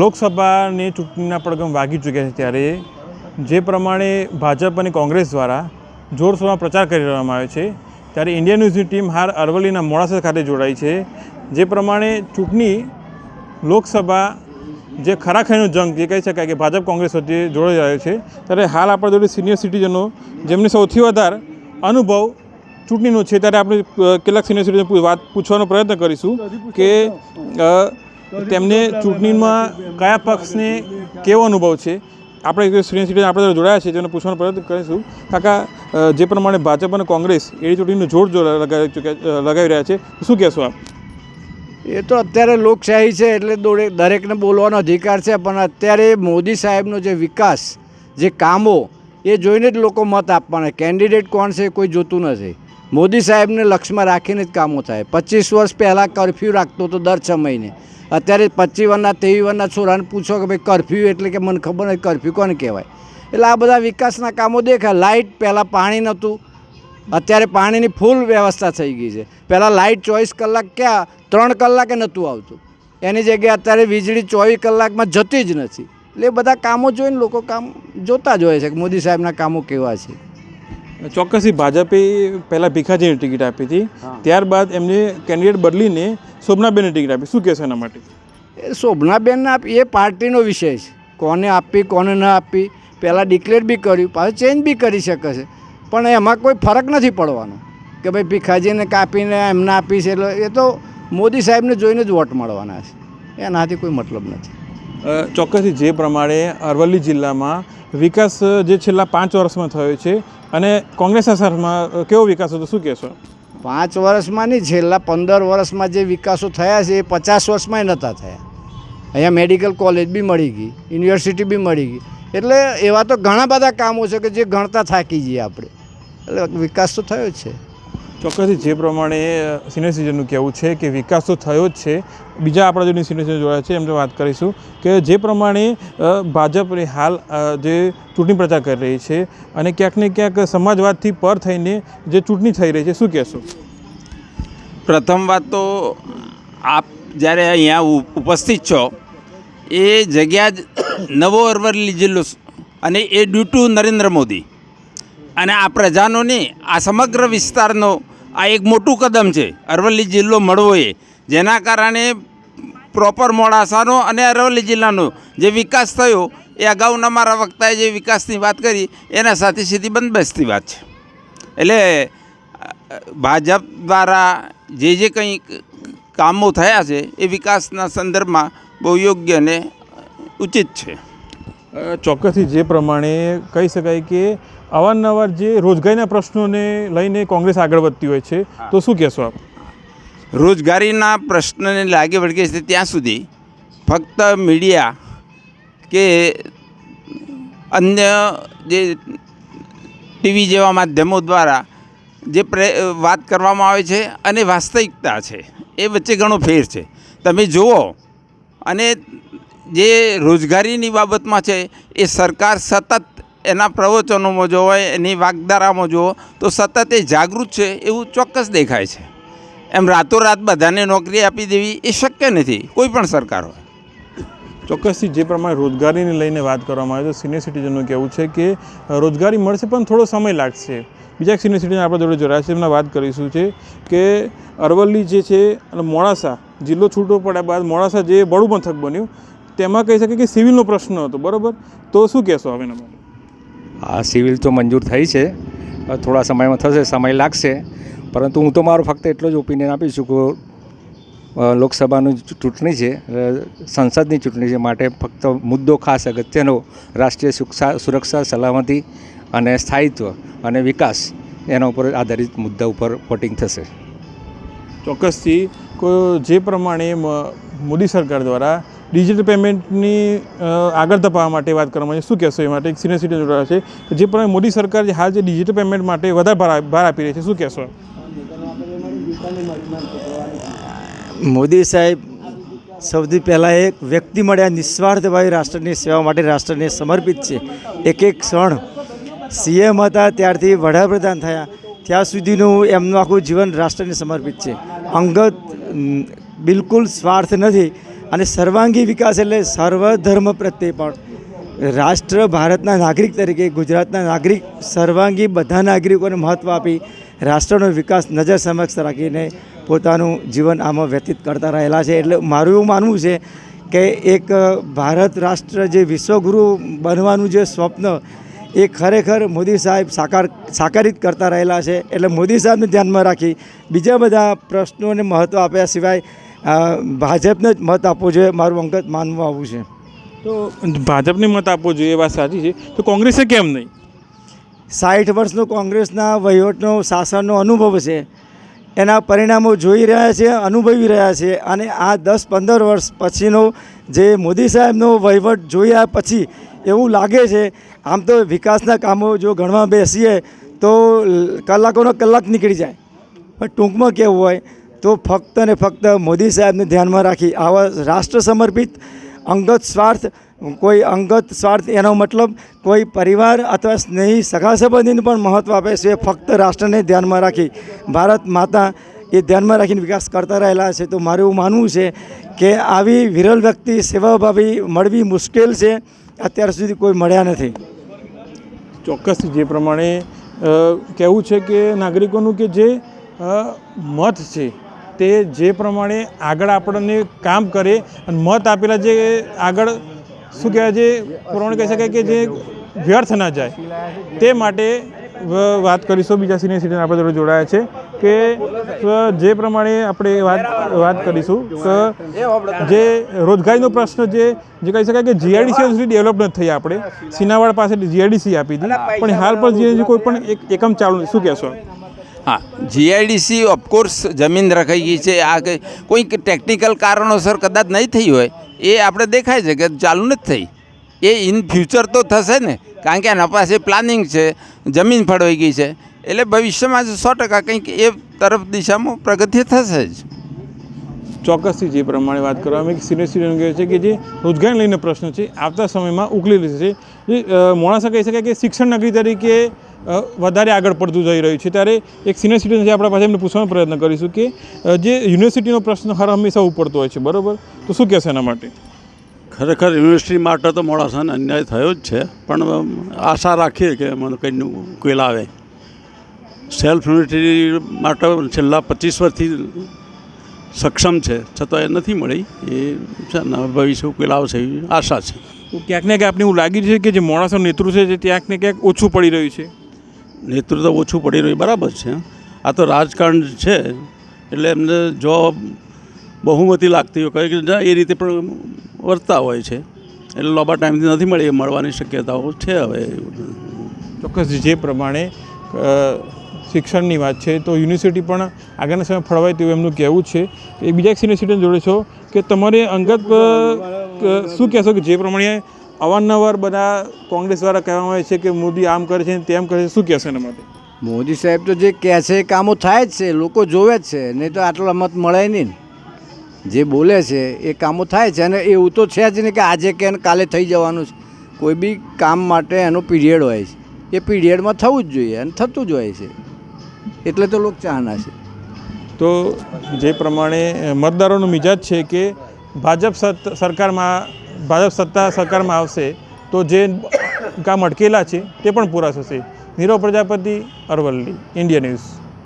લોકસભાની ચૂંટણીના પડઘમ વાગી ચૂક્યા છે ત્યારે જે પ્રમાણે ભાજપ અને કોંગ્રેસ દ્વારા જોરશોરમાં પ્રચાર કરી રહેવામાં આવે છે, ત્યારે ઇન્ડિયન ન્યૂઝની ટીમ હાલ અરવલ્લીના મોડાસા ખાતે જોડાઈ છે. જે પ્રમાણે ચૂંટણી લોકસભા જે ખરાખરીનો જંગ જે કહી શકાય કે ભાજપ કોંગ્રેસ વચ્ચે જોડાઈ રહ્યો છે, ત્યારે હાલ આપણા જોડે સિનિયર સિટીઝનો, જેમને સૌથી વધારે અનુભવ ચૂંટણીનો છે, ત્યારે આપણે કેટલાક સિનિયર સિટીઝન વાત પૂછવાનો પ્રયત્ન કરીશું કે તેમને ચૂંટણીમાં કયા પક્ષને કેવો અનુભવ છે? આપણે સિનિયર સિટીઝન આપણે જોડાયા છે જેને પૂછવાનો પ્રયત્ન કરીશું. કાકા જે પ્રમાણે ભાજપ અને કોંગ્રેસ એડી ચૂંટણીનું જોર જોર લગાવી ચૂક્યા લગાવી રહ્યા છે શું કહેશો આપ? એ તો અત્યારે લોકશાહી છે એટલે દોડે દરેકને બોલવાનો અધિકાર છે પણ અત્યારે મોદી સાહેબનો જે વિકાસ જે કામો એ જોઈને જ લોકો મત આપવાના કેન્ડિડેટ કોણ છે કોઈ જોતું નથી. મોદી સાહેબને લક્ષ્યમાં રાખીને જ કામો થાય. પચીસ વર્ષ પહેલાં કરફ્યુ રાખતો હતો દર છ મહિને. અત્યારે પચીસ વર્ષના ત્રેવીસ વર્ષના છોરાને પૂછો કે ભાઈ કરફ્યુ એટલે કે મને ખબર નથી કરફ્યુ કોને કહેવાય? એટલે આ બધા વિકાસના કામો દેખાય. લાઇટ પહેલાં પાણી નહોતું. અત્યારે પાણીની ફૂલ વ્યવસ્થા થઈ ગઈ છે. પહેલાં લાઇટ ચોવીસ કલાક ક્યાં? ત્રણ કલાકે નહોતું આવતું. એની જગ્યાએ અત્યારે વીજળી ચોવીસ કલાકમાં જતી જ નથી. એટલે બધા કામો જોઈને લોકો કામ જોતા જ હોય છે કે મોદી સાહેબના કામો કેવા છે. ચોક્કસથી ભાજપે પહેલાં ભીખાજીની ટિકિટ આપી હતી. ત્યારબાદ એમને કેન્ડિડેટ બદલીને શોભનાબેનની ટિકિટ આપી. શું કહેશો એના માટે? એ શોભનાબેન આપી એ પાર્ટીનો વિષય છે. કોને આપી કોને ન આપી પહેલાં ડિક્લેર બી કર્યું પાછું ચેન્જ બી કરી શકે છે. પણ એમાં કોઈ ફરક નથી પડવાનો કે ભાઈ ભીખાજીને કાપીને એમને આપી છે એટલે એ તો મોદી સાહેબને જોઈને જ વોટ મળવાના છે. એનાથી કોઈ મતલબ નથી. ચોક્કસથી જે પ્રમાણે અરવલ્લી જિલ્લામાં વિકાસ જે છેલ્લા પાંચ વર્ષમાં થયો છે અને કોંગ્રેસના સરકારમાં કેવો વિકાસ હતો? શું કહેશો? પાંચ વર્ષમાં નહીં, છેલ્લા પંદર વર્ષમાં જે વિકાસો થયા છે, એ પચાસ વર્ષમાં નહોતા થયા. અહીંયા મેડિકલ કોલેજ બી મળી ગઈ, યુનિવર્સિટી બી મળી ગઈ. એટલે એવા તો ઘણા બધા કામો છે કે જે ગણતા થાકી જઈએ આપણે. એટલે વિકાસ તો થયો જ છે. ચોક્કસથી જે પ્રમાણે સિનિયર સિટીઝનનું કહેવું છે કે વિકાસ તો થયો જ છે, બીજા આપણા જે સિનિયર સિટીઝન જોયા છે એમ તો વાત કરીશું કે જે પ્રમાણે ભાજપની હાલ જે ચૂંટણી પ્રચાર કરી રહી છે અને ક્યાંક ને ક્યાંક સમાજવાદથી પર થઈને જે ચૂંટણી થઈ રહી છે, શું કહેશો? પ્રથમ વાત તો આપ જ્યારે અહીંયા ઉપસ્થિત છો, એ જગ્યા જ નવો અરવલ્લી જિલ્લો અને એ ડ્યુ ટુ નરેન્દ્ર મોદી. અને આ પ્રજાનોને આ સમગ્ર વિસ્તારનો આ એક મોટું કદમ છે. અરવલ્લી જિલ્લો મળવો એ. જેના કારણે પ્રોપર મોડાસાનો અને અરવલ્લી જિલ્લાનો જે વિકાસ થયો, એ અગાઉના મારા વક્તાએ જે વિકાસની વાત કરી, એના સાથે સીધી બંધબેસતી વાત છે. એટલે, ભાજપ દ્વારા જે જે કંઈ કામો થયા છે, એ વિકાસના સંદર્ભમાં બહુ યોગ્ય અને ઉચિત છે. ચોક્કસથી જે પ્રમાણે કહી શકાય કે અવારનવાર જે રોજગારીના પ્રશ્નોને લઈને કોંગ્રેસ આગળ વધતી હોય છે તો શું કહેશો આપ? રોજગારીના પ્રશ્નને લાગે વળગે છે ત્યાં સુધી ફક્ત મીડિયા કે અન્ય જે ટીવી જેવા માધ્યમો દ્વારા જે પ્રે વાત કરવામાં આવે છે અને વાસ્તવિકતા છે એ વચ્ચે ઘણો ફેર છે. તમે જુઓ અને જે રોજગારીની બાબતમાં છે, એ સરકાર સતત એના પ્રવચનોમાં જોવો, એની વાગદારામાં જુઓ, તો સતત એ જાગૃત છે, એવું ચોક્કસ દેખાય છે. એમ રાતોરાત બધાને નોકરી આપી દેવી એ શક્ય નથી, કોઈ પણ સરકાર હોય. ચોક્કસથી જે પ્રમાણે રોજગારીને લઈને વાત કરવામાં આવે તો સિનિયર સિટીઝનનું કહેવું છે કે રોજગારી મળશે પણ થોડો સમય લાગશે. બીજા સિનિયર સિટીઝન આપણે જોડે જોડાયા છે એમના વાત કરીશું છે કે, અરવલ્લી જે છે અને મોડાસા, જિલ્લો છૂટો પડ્યા બાદ મોડાસા જે બળું મથક બન્યું તેમાં કહી શકે કે સિવિલનો પ્રશ્ન હતો બરાબર? તો શું કહેશો હવે હા આ સિવિલ તો મંજૂર થઈ છે. થોડા સમયમાં થશે સમય લાગશે. પરંતુ હું તો મારો ફક્ત એટલો જ ઓપિનિયન આપીશું કે અ, લોકસભાનું ચૂંટણી છે સંસદની ચૂંટણી છે માટે ફક્ત મુદ્દો ખાસ અગત્યનો રાષ્ટ્રીય સુરક્ષા સુરક્ષા સલામતી અને સ્થાયિત્વ અને વિકાસ એના ઉપર આધારિત મુદ્દા ઉપર વોટિંગ થશે. ચોક્કસથી કો- જે પ્રમાણે મોદી સરકાર દ્વારા ડિજિટલ પેમેન્ટની આગળ ધપાવવા માટે વાત કરવામાં છે શું કહેશો એ માટે? એક સિનિયર સિટીઝન જોડાયા છે જે પ્રમાણે મોદી સરકાર જે હાલ જે ડિજિટલ પેમેન્ટ માટે વધારે ભાર આપી રહી છે, શું કહેશો? મોદી સાહેબ, સૌથી પહેલાં એક વ્યક્તિ મળ્યા, નિસ્વાર્થભાઈ રાષ્ટ્રની સેવા માટે રાષ્ટ્રને સમર્પિત છે. એક એક ક્ષણ સીએમ હતા, ત્યારથી વડાપ્રધાન થયા. ત્યાં સુધીનું એમનું આખું જીવન રાષ્ટ્રને સમર્પિત છે. અંગત બિલકુલ સ્વાર્થ નથી. અને સર્વાંગી વિકાસ એટલે સર્વધર્મ પ્રત્યે પણ. રાષ્ટ્ર ભારતના નાગરિક તરીકે ગુજરાતના નાગરિક સર્વાંગી બધા નાગરિકોને મહત્ત્વ આપી રાષ્ટ્રનો વિકાસ નજર સમક્ષ રાખીને પોતાનું જીવન આમાં વ્યતીત કરતા રહેલા છે. એટલે મારું એવું માનવું છે કે એક ભારત રાષ્ટ્ર જે વિશ્વગુરુ બનવાનું જે સ્વપ્ન એ ખરેખર મોદી સાહેબ સાકાર સાકારિત કરતા રહેલા છે. એટલે મોદી સાહેબને ધ્યાનમાં રાખી બીજા બધા પ્રશ્નોને મહત્ત્વ આપ્યા સિવાય ભાજપને જ મત આપવો જોઈએ મારું અંગત માનવું આવું છે. તો ભાજપને મત આપવો જોઈએ એ વાત સાચી છે. તો કોંગ્રેસે કેમ નહીં? સાઠ વર્ષનો કોંગ્રેસના વહીવટનો શાસનનો અનુભવ છે. એના પરિણામો જોઈ રહ્યા છે અનુભવી રહ્યા છે અને આ દસ પંદર વર્ષ પછીનો જે મોદી સાહેબનો વહીવટ જોયા પછી એવું લાગે છે આમ તો વિકાસના કામો જો ગણવા બેસીએ તો કલાકોનો કલાક નીકળી જાય. પણ ટૂંકમાં કેવું હોય તો ફક્ત ને ફક્ત મોદી સાહેબને ધ્યાનમાં રાખી આવા રાષ્ટ્ર સમર્પિત અંગત સ્વાર્થ, કોઈ અંગત સ્વાર્થ એનો મતલબ કોઈ પરિવાર અથવા સ્નેહી સગા સંબંધીને પણ મહત્ત્વ આપે છે ફક્ત રાષ્ટ્રને ધ્યાનમાં રાખી. ભારત માતા એ ધ્યાનમાં રાખીને વિકાસ કરતા રહેલા છે. તો મારું એવું માનવું છે કે આવી વિરલ વ્યક્તિ સેવાભાવી મળવી મુશ્કેલ છે. અત્યાર સુધી કોઈ મળ્યા નથી. ચોક્કસ જે પ્રમાણે કહેવું છે કે નાગરિકોનું કે જે મત છે તે જે પ્રમાણે આગળ આપણને કામ કરે અને મત આપેલા જે આગળ, શું કહેવાય, જે પ્રમાણે કહી શકાય કે જે વ્યર્થ ના જાય, તે માટે વાત કરીશું. બીજા સિનિયર સિટીઝન આપણે જોડે જોડાયા છે કે જે પ્રમાણે આપણે વાત વાત કરીશું, કે, જે રોજગારીનો પ્રશ્ન જે જે કહી શકાય કે જીઆઈડીસી સુધી ડેવલપ નથી થઈ આપણે. સીનાવાડ પાસે જીઆઈડીસી આપી હતી પણ હાલ પર જે કોઈ પણ એક એકમ ચાલુ. શું કહેશો? હા. જીઆઈડીસી ઓફકોર્સ જમીન રખાઈ ગઈ છે. આ કંઈ કોઈક ટેકનિકલ કારણોસર કદાચ નહીં થઈ હોય એ આપણે દેખાય છે કે ચાલુ નથી થઈ. એ ઇન ફ્યુચર તો થશે ને કારણ કે એના પાસે પ્લાનિંગ છે જમીન ફળવાઈ ગઈ છે. એટલે ભવિષ્યમાં સો ટકા કંઈક એ તરફ દિશામાં પ્રગતિ થશે જ. ચોક્કસથી જે પ્રમાણે વાત કરવામાં એક સિનિયર સિટીઝન કહે છે કે જે રોજગારી લઈને પ્રશ્ન છે આવતા સમયમાં ઉકેલી લેશે જે મોડાસા કહી શકાય કે શિક્ષણ નગરી તરીકે વધારે આગળ પડતું જઈ રહ્યું છે. ત્યારે એક સિનિયર સિટીઝન છે આપણા પાસે એમને પૂછવાનો પ્રયત્ન કરીશું કે જે યુનિવર્સિટીનો પ્રશ્ન હર હંમેશા ઉપડતો હોય છે બરાબર? તો શું કહેશે એના માટે? ખરેખર યુનિવર્સિટી માટે તો મોડાસાને અન્યાય થયો જ છે પણ આશા રાખીએ કે મને કંઈ ઉકેલ આવે. સેલ્ફ યુનિવર્સિટી માટે છેલ્લા પચીસ વર્ષથી સક્ષમ છે છતાં એ નથી મળી. એ છે ને ભવિષ્ય ઉકેલ આવશે એવી આશા છે. ક્યાંક ને ક્યાંક આપણે એવું લાગી છે કે જે મોડાસાનું નેતૃત્વ છે તે ક્યાંક ને ક્યાંક ઓછું પડી રહ્યું છે. નેતૃત્વ ઓછું પડી રહ્યું બરાબર છે. આ તો રાજકારણ છે. એટલે એમને જો બહુમતી લાગતી હોય. ના એ રીતે પણ વર્તા હોય છે. એટલે લાંબા ટાઈમથી નથી મળી મળવાની શક્યતાઓ છે હવે. ચોક્કસ જે પ્રમાણે શિક્ષણની વાત છે, તો યુનિવર્સિટી પણ આગળના સમય ફળવાય તેવું એમનું કહેવું છે. એ બીજા એક સિનિયર સિટીઝન જોડે છો કે તમારે અંગત શું કહેશો કે જે પ્રમાણે અવારનવાર બધા કોંગ્રેસ દ્વારા કહેવામાં આવે છે કે મોદી આમ કરે છે તેમ કરે છે. શું કહેશે એના માટે? મોદી સાહેબ તો જે કહે છે એ કામો થાય જ છે લોકો જોવે જ છે નહીં તો આટલા મત મળે નહીં. જે બોલે છે એ કામો થાય છે અને એવું તો છે જ નહીં કે આજે કે કાલે થઈ જવાનું છે. કોઈ બી કામ માટે એનો પીરિયડ હોય છે. એ પીરિયડમાં થવું જ જોઈએ અને થતું જ હોય છે. એટલે તો લોક ચાહના છે. તો જે પ્રમાણે મતદારોનો મિજાજ છે કે ભાજપ સરકારમાં ભાજપ સત્તા સરકારમાં આવશે, તો જે કામ અટકેલા છે તે પણ પૂરા થશે. Nirav Prajapati Aravalli, India News.